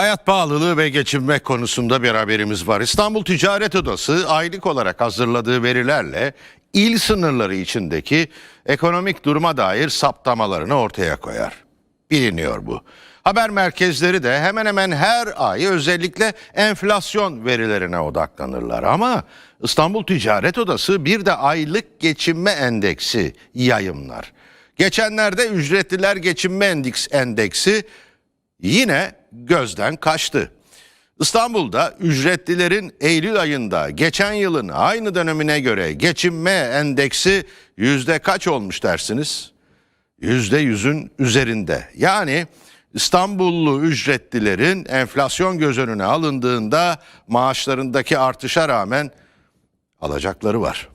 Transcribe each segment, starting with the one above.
Hayat pahalılığı ve geçinme konusunda bir haberimiz var. İstanbul Ticaret Odası aylık olarak hazırladığı verilerle il sınırları içindeki ekonomik duruma dair saptamalarını ortaya koyar. Biliniyor bu. Haber merkezleri de hemen hemen her ay özellikle enflasyon verilerine odaklanırlar ama İstanbul Ticaret Odası bir de aylık geçinme endeksi yayımlar. Geçenlerde ücretliler geçinme endeks endeksi yine gözden kaçtı. İstanbul'da ücretlilerin Eylül ayında geçen yılın aynı dönemine göre geçinme endeksi yüzde kaç olmuş dersiniz? Yüzde yüzün üzerinde. Yani İstanbullu ücretlilerin enflasyon göz önüne alındığında maaşlarındaki artışa rağmen alacakları var.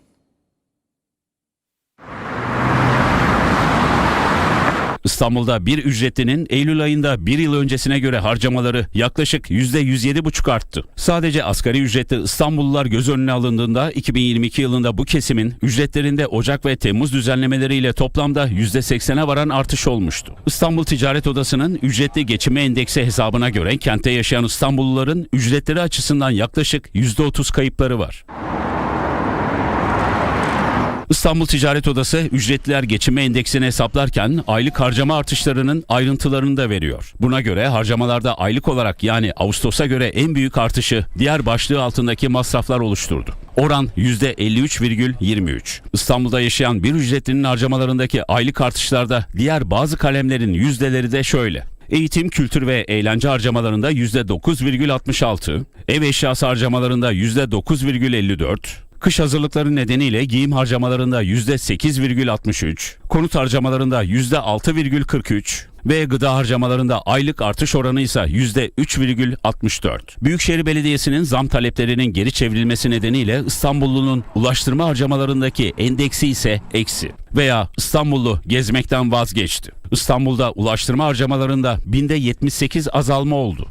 İstanbul'da bir ücretlinin Eylül ayında bir yıl öncesine göre harcamaları yaklaşık %107,5 arttı. Sadece asgari ücretli İstanbullular göz önüne alındığında 2022 yılında bu kesimin ücretlerinde Ocak ve Temmuz düzenlemeleriyle toplamda %80'e varan artış olmuştu. İstanbul Ticaret Odası'nın ücretli geçinme endeksi hesabına göre kentte yaşayan İstanbulluların ücretleri açısından yaklaşık %30 kayıpları var. İstanbul Ticaret Odası ücretliler geçinme endeksini hesaplarken aylık harcama artışlarının ayrıntılarını da veriyor. Buna göre harcamalarda aylık olarak yani Ağustos'a göre en büyük artışı diğer başlığı altındaki masraflar oluşturdu. Oran %53,23. İstanbul'da yaşayan bir ücretlinin harcamalarındaki aylık artışlarda diğer bazı kalemlerin yüzdeleri de şöyle. Eğitim, kültür ve eğlence harcamalarında %9,66, ev eşyası harcamalarında %9,54, Kış hazırlıkları nedeniyle giyim harcamalarında %8,63, konut harcamalarında %6,43 ve gıda harcamalarında aylık artış oranı ise %3,64. Büyükşehir Belediyesi'nin zam taleplerinin geri çevrilmesi nedeniyle İstanbullunun ulaştırma harcamalarındaki endeksi ise eksi veya İstanbullu gezmekten vazgeçti. İstanbul'da ulaştırma harcamalarında binde 78 azalma oldu.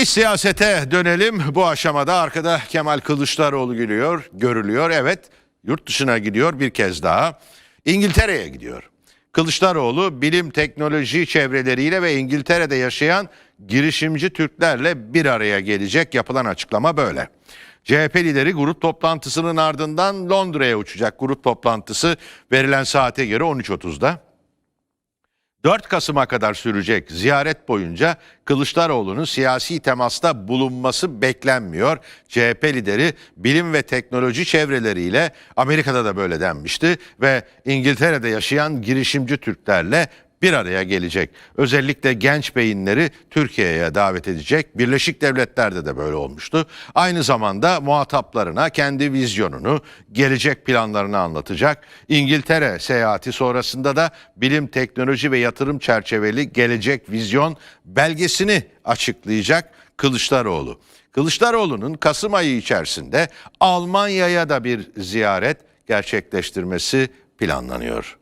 İç siyasete dönelim. Bu aşamada arkada Kemal Kılıçdaroğlu gülüyor, görülüyor. Evet, yurt dışına gidiyor bir kez daha. İngiltere'ye gidiyor. Kılıçdaroğlu bilim teknoloji çevreleriyle ve İngiltere'de yaşayan girişimci Türklerle bir araya gelecek. Yapılan açıklama böyle. CHP lideri grup toplantısının ardından Londra'ya uçacak. Grup toplantısı verilen saate göre 13.30'da. 4 Kasım'a kadar sürecek ziyaret boyunca Kılıçdaroğlu'nun siyasi temasta bulunması beklenmiyor. CHP lideri bilim ve teknoloji çevreleriyle Amerika'da da böyle denmişti ve İngiltere'de yaşayan girişimci Türklerle bir araya gelecek. Özellikle genç beyinleri Türkiye'ye davet edecek. Birleşik Devletler'de de böyle olmuştu. Aynı zamanda muhataplarına kendi vizyonunu, gelecek planlarını anlatacak. İngiltere seyahati sonrasında da bilim, teknoloji ve yatırım çerçeveli gelecek vizyon belgesini açıklayacak Kılıçdaroğlu. Kılıçdaroğlu'nun Kasım ayı içerisinde Almanya'ya da bir ziyaret gerçekleştirmesi planlanıyor.